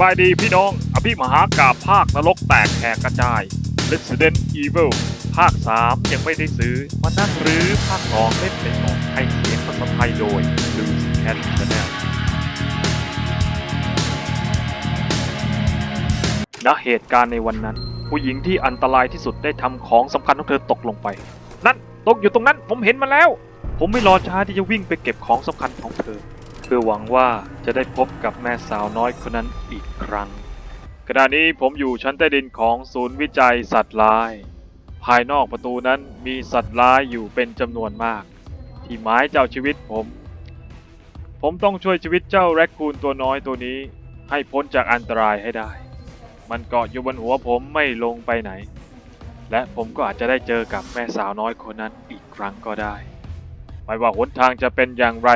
บายดีพี่น้อง อภิมหากาภาคนรกแตกแหกกระจาย Resident Evil ภาค 3 ยังไม่ได้ซื้อ มานั่งรื้อภาค2เล่นไปก่อนให้เสียงภาษาไทยโดยลูสแคทชาแนลณเหตุการณ์ในวันนั้น ผู้หญิงที่อันตรายที่สุดได้ทำของสำคัญของเธอตกลงไป นั่น ตกอยู่ตรงนั้นผมเห็นมาแล้ว ผมไม่รอช้าที่จะวิ่งไปเก็บของสำคัญของเธอ พื่อหวังว่าจะได้พบกับแม่สาวน้อยคนนั้นอีกครั้ง ขณะนี้ผมอยู่ชั้นใต้ดินของศูนย์วิจัยสัตว์ร้าย ภายนอกประตูนั้นมีสัตว์ร้ายอยู่เป็นจำนวนมาก ที่หมายเจ้าชีวิตผม ผมต้องช่วยชีวิตเจ้าแรคคูนตัวน้อยตัวนี้ ให้พ้นจากอันตรายให้ได้ มันเกาะอยู่บนหัวผมไม่ลงไปไหน และผมก็อาจจะได้เจอกับแม่สาวน้อยคนนั้นอีกครั้งก็ได้ ไม่ว่าหนทางจะเป็นอย่างไร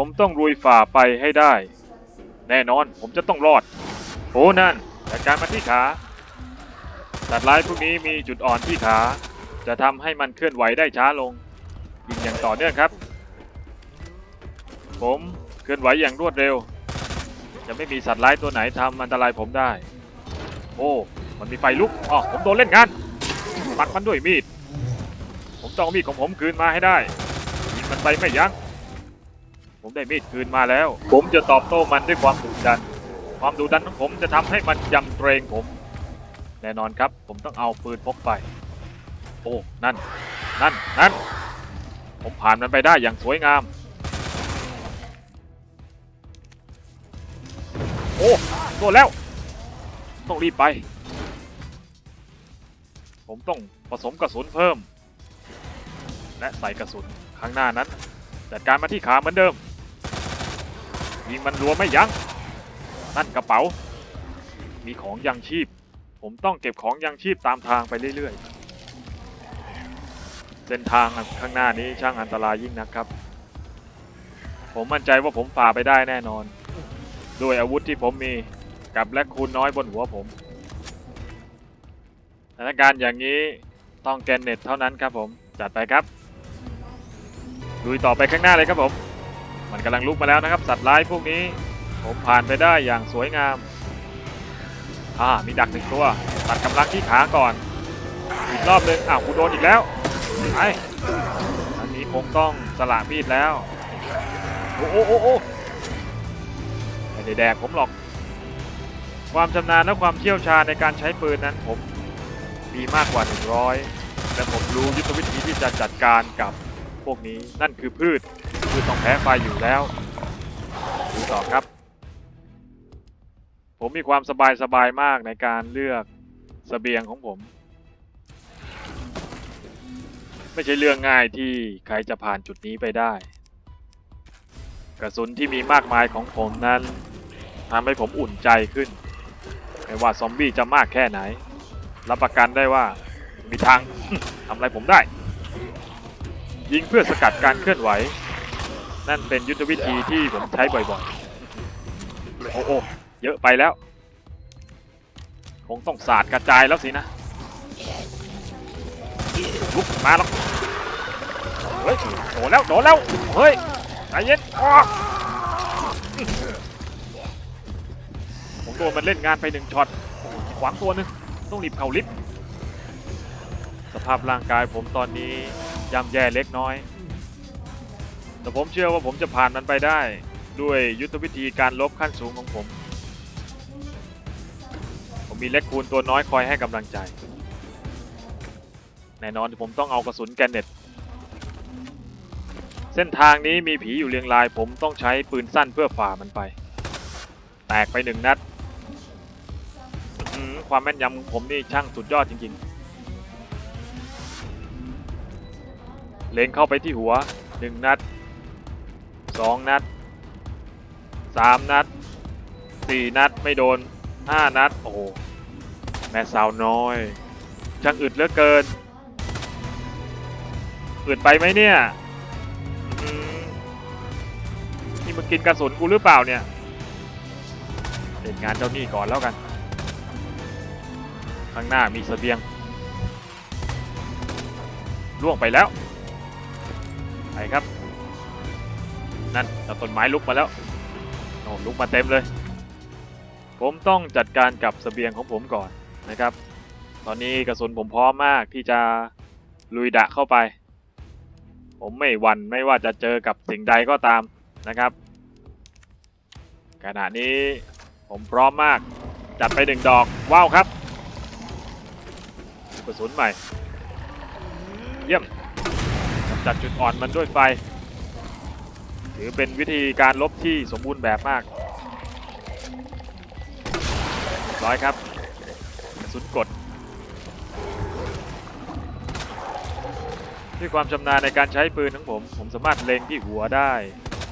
ผมต้องรุยฝ่าไปให้ได้ แน่นอนผมจะต้องรอด โอ้นั่นจัดการมาที่ขาสัตว์ร้ายพวกนี้มีจุดอ่อนที่ขา จะทำให้มันเคลื่อนไหวได้ช้าลงยิงอย่างต่อเนื่องครับ ผมเคลื่อนไหวอย่างรวดเร็ว จะไม่มีสัตว์ร้ายตัวไหนทำอันตรายผมได้ โอ้มันมีไฟลุกอ๋อผมโดนเล่นงานปักมันด้วยมีด ผมต้องมีดของผมคืนมาให้ได้ยิงมันไปไม่ยัง้ง ผมได้มีดคืนมาแล้ว ผมจะตอบโต้มันด้วยความดุดัน ความดุดันของผมจะทำให้มันยำเกรงผม แน่นอนครับ ผมต้องเอาปืนพกไป โอ้ นั่น นั่น นั่น ผมผ่านมันไปได้อย่างสวยงาม โอ้โดนแล้ว ต้องรีบไป ผมต้องผสมกระสุนเพิ่ม และใส่กระสุนข้างหน้านั้นจัดการมาที่ขาเหมือนเดิม ยิงมันรัวไม่ยัง้งนั่นกระเป๋า มีของยังชีพ ผมต้องเก็บของยังชีพตามทางไปเรื่อยๆ เส้นทางข้างหน้านี้ช่างอันตรายยิ่งนะครับ ผมมั่นใจว่าผมฝ่าไปได้แน่นอน ด้วยอาวุธที่ผมมีกับและคูณน้อยบนหัวผมสถานการณ์อย่างนี้ต้องแกนเน็ตเท่านั้นครับผม จัดไปครับลุยต่อไปข้างหน้าเลยครับผม มันกำลังลุกมาแล้วนะครับ สัตว์ร้ายพวกนี้ ผมผ่านไปได้อย่างสวยงาม อ่า มีดักหนึ่งตัว ตัดกำลังที่ขาก่อน อีกรอบหนึ่งอ้าวกูโดนอีกแล้วไอ้อันนี้คงต้องสละมีดแล้วโอ้โอ้โอ้โอ้ไม่ได้แดกผมหรอก ความชำนาญและความเชี่ยวชาญในการใช้ปืนนั้นผมมีมากกว่า 100 และผมรู้ยุทธวิธีที่จะจัดการกับพวกนี้นั่นคือพืช พืชต้องแพ้ไฟอยู่แล้วดูต่อครับ ผมมีความสบายสบายมากในการเลือกเสบียงของผม ไม่ใช่เรื่องง่ายที่ใครจะผ่านจุดนี้ไปได้ กระสุนที่มีมากมายของผมนั้นทำให้ผมอุ่นใจขึ้น ไม่ว่าซอมบี้จะมากแค่ไหน รับประกันได้ว่ามีทางทำอะไรผมได้ ยิงเพื่อสกัดการเคลื่อนไหว นั่นเป็นยุทธวิธีที่ผมใช้บ่อยๆ โอ้โอเยอะไปแล้ว คงต้องสาดกระจายแล้วสินะลุกมาแล้วเฮ้ยโดนแล้วโดนแล้ว เฮ้ยใจเย็นอ้อผมโดนมันเล่นงานไปหนึ่งช็อตขวางตัวหนึง ต้องรีบเข้าลิฟสภาพร่างกายผมตอนนี้ย่ำแย่เล็กน้อย แต่ผมเชื่อว่าผมจะผ่านมันไปได้ ด้วยยุทธวิธีการลบขั้นสูงของผม ผมมีเล็กคูณตัวน้อยคอยให้กำลังใจ แน่นอนผมต้องเอากระสุนแกนเน็ต เส้นทางนี้มีผีอยู่เรียงราย ผมต้องใช้ปืนสั้นเพื่อฝ่ามันไป แตกไปหนึ่งนัดความแม่นยำของผมนี่ช่างสุดยอดจริง ๆ เล็งเข้าไปที่หัวหนึ่งนัด สองนัดสามนัดสี่นัดไม่โดนห้านัด โอ้แม่สาวน้อยช่างอึดเหลือเกิน อึดไปไหมเนี่ยนี่มึงกินกระสุนกูหรือเปล่าเนี่ยเล่นงานเจ้าหนี้ก่อนแล้วกัน ข้างหน้ามีเสบียงล่วงไปแล้ว ไปครับ นั่นเอาต้นไม้ลุกมาแล้วโอ้ลุกมาเต็มเลย ผมต้องจัดการกับเสบียงของผมก่อนนะครับ ตอนนี้กระสุนผมพร้อมมากที่จะลุยดะเข้าไป ผมไม่หวั่นไม่ว่าจะเจอกับสิ่งใดก็ตามนะครับ ขณะนี้ผมพร้อมมาก จัดไปหนึ่งดอก ว้าวครับกระสุนใหม่ เยี่ยมจัดจุดอ่อนมันด้วยไฟ ถือเป็นวิธีการลบที่สมบูรณ์แบบมากร้อยครับสุนกดด้วยความชำนาญในการใช้ปืนของผม ผมสามารถเล็งที่หัวได้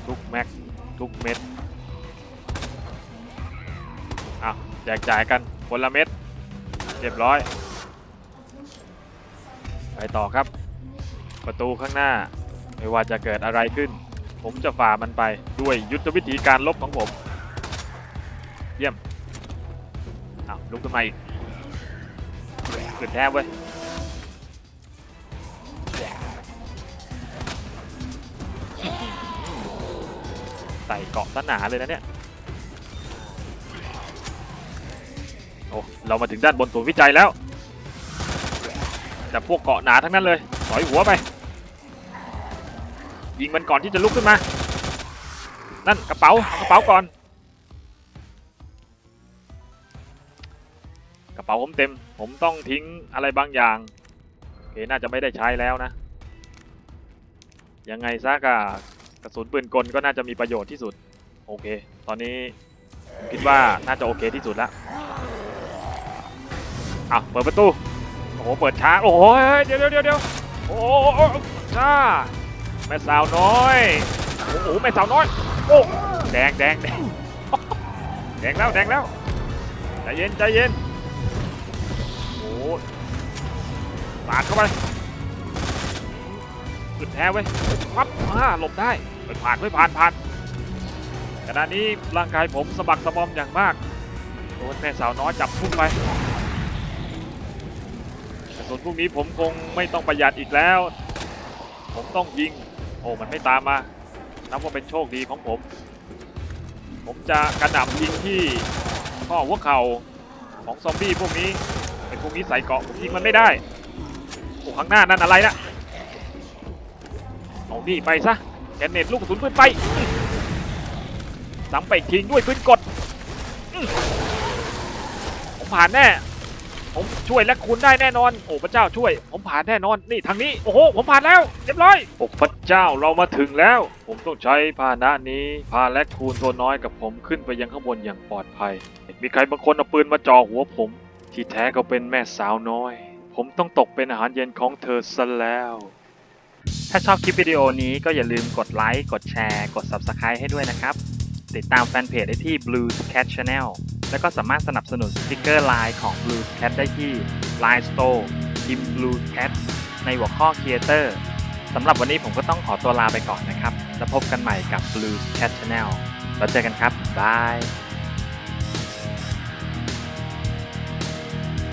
ทุกแม็กทุกเม็ดอะแจกจ่ายกันคนละเม็ดเรียบร้อย ไปต่อครับ ประตูข้างหน้า ไม่ว่าจะเกิดอะไรขึ้น ผมจะฝ่ามันไปด้วยยุทธวิธีการลบของผม เยี่ยมอ้าวลุกขึ้นมาอีกขึ้นแทบเว้ยใส่เกาะซะหนาเลยนะเนี่ย โอ้เรามาถึงด้านบนศูนย์วิจัยแล้ว แต่พวกเกาะหนาทั้งนั้นเลยสอยหัวไป ยิงมันก่อนที่จะลุกขึ้นมา นั่นกระเป๋ากระเป๋าก่อน กระเป๋าผมเต็ม ผมต้องทิ้งอะไรบางอย่างโอเคน่าจะไม่ได้ใช้แล้วนะ ยังไงซะกะกระสุนปืนกลก็น่าจะมีประโยชน์ที่สุด โอเค ตอนนี้ผมคิดว่าน่าจะโอเคที่สุดแล้วอะเปิดประตู โอ้โห เปิดช้า โอ้โห เดี๋ยเดี๋ยวเดี๋ยวเดี๋ยวโอ้โหช้า แม่สาวน้อยโอ้โหแม่สาวน้อยโอ้แดงแดงแดงแดงแล้วแดงแล้วใจเย็นใจเย็นโอ้โหปาดเข้าไปอึดแท้เว้ยปั๊บอ่าหลบได้ไปผ่านไปผ่านผ่านขณะนี้ร่างกายผมสะบักสะบอมอย่างมากโดนแม่สาวน้อยจับพุ่งไปแต่ส่วนพวกนี้ผมคงไม่ต้องประหยัดอีกแล้ว ผมต้องยิง อ้มันไม่ตามมานับว่าเป็นโชคดีของผม ผมจะกระหน่ำยิงที่ข้อหัวเข่าของซอมบี้พวกนี้ไอ้พวกนี้ใส่เกาะยิงมันไม่ได้โอ้ข้างหน้านั่นอะไรนะเอานี่ไปซะแกนเน็ตลูกกระสุนปืนไปอื้อซ้ำไปทิ้งด้วยปืนกดผมผ่านแน่ ผมช่วยและคุณได้แน่นอน โอ้พระเจ้าช่วย ผมผ่านแน่นอน นี่ทางนี้ โอ้โห ผมผ่านแล้ว เรียบร้อย โอ้พระเจ้าเรามาถึงแล้ว ผมต้องใช้พาหนะนี้ พาและคูณตัวน้อยกับผมขึ้นไปยังข้างบนอย่างปลอดภัย มีใครบางคนเอาปืนมาจ่อหัวผม ที่แท้ก็เป็นแม่สาวน้อย ผมต้องตกเป็นอาหารเย็นของเธอซะแล้ว ถ้าชอบคลิปวิดีโอนี้ก็อย่าลืมกดไลค์ กดแชร์ กด Subscribe ให้ด้วยนะครับ ติดตามแฟนเพจได้ที่ Blue Cat Channel แล้วก็สามารถสนับสนุนสติกเกอร์ไลน์ของ Blue Cat ได้ที่ Line Store พิมพ์ Blue Cat ในหัวข้อ Creator สำหรับวันนี้ผมก็ต้องขอตัวลาไปก่อนนะครับ แล้วพบกันใหม่กับ Blue Cat Channel แล้วเจอกันครับบาย